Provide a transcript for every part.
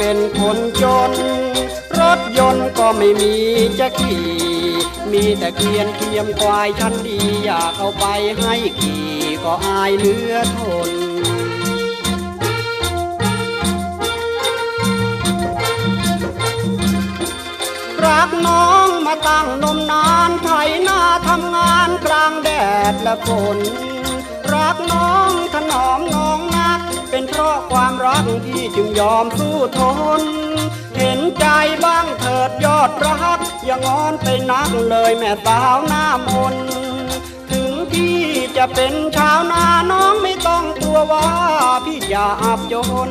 ป็นคนจน รถยนต์ก็ไม่มีจะขี่ มีแต่เกวียนเทียมควายชั้นดี อยากเอาไปให้ขี่ก็อายเหลือทนรักน้องมาตั้งนมนานไถนาทำงานกลางแดดและฝนรักน้องถนอมน้อง เป็นเพราะความรักที่จึงยอมสู้ทน เห็นใจบ้างเถิดยอดรักอย่างอนไปนักเลยแม่สาวหน้ามน ถึงพี่จะเป็นชาวนาน้องไม่ต้องกลัวว่าพี่จะอับจน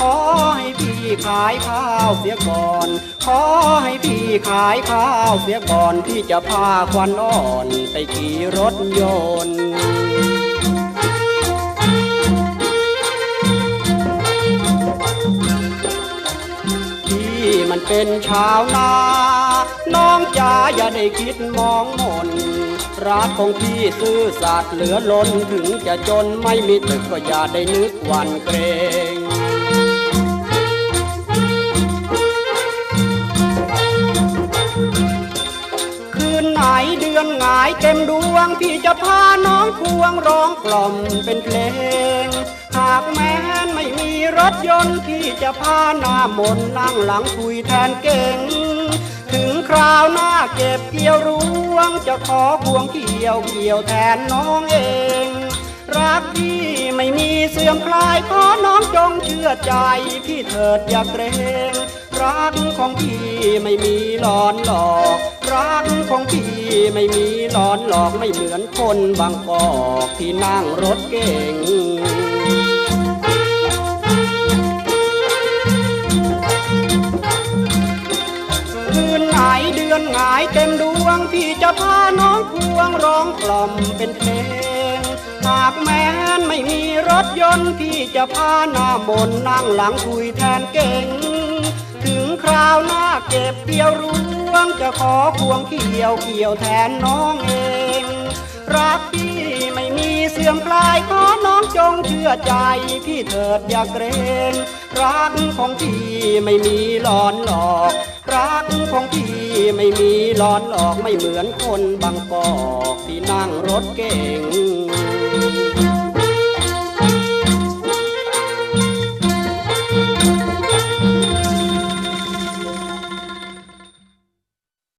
ขอให้พี่ขายข้าวเสียก่อน ขอให้พี่ขายข้าวเสียก่อนที่จะพาควันอ่อนไปขี่รถยนต์ เป็นชาวนา น้องจ๋าอย่าได้คิดมองมน รักของพี่ซื่อสัตย์เหลือล้นถึงจะจนไม่มีตึกก็อย่าได้นึกวันเกรงคืนไหนเดือนหงายเต็มดวง พี่จะพาน้องควงร้องกล่อมเป็นเพลง หากแม้นไม่ รถยนต์พี่จะพาหน้ามนนั่งหลังคุยแทนเก่ง ถึงคราวหน้าเก็บเกี่ยวรวง จะขอควงเกี่ยวเกี่ยวแทนน้องเอง รักพี่ไม่มีเสื่อมคลายขอน้องจงเชื่อใจ พี่เถิดอย่าเกรงรักของพี่ไม่มีหลอนหลอก รักของพี่ไม่มีหลอนหลอกไม่เหมือนคนบางกอกที่นั่งรถเก่ง ดือนหงายเต็มดวงพี่จะพาน้องควงร้องกล่อมเป็นเพลง หากแม้นไม่มีรถยนต์พี่จะพาหน้ามนต์นั่งหลังคุยแทนเก่ง ถึงคราวหน้าเก็บเกี่ยวรวงจะขอควงเกี่ยวเกี่ยวแทนน้องเอง รักพี่ไม่มีเสื่อมคลายขอน้องจงเชื่อใจพี่เถิดอย่าเกรงรักของพี่ไม่มีหลอนหลอกรัก ไม่มีหลอนหลอกไม่เหมือนคนบางกอกที่นั่งรถเก่ง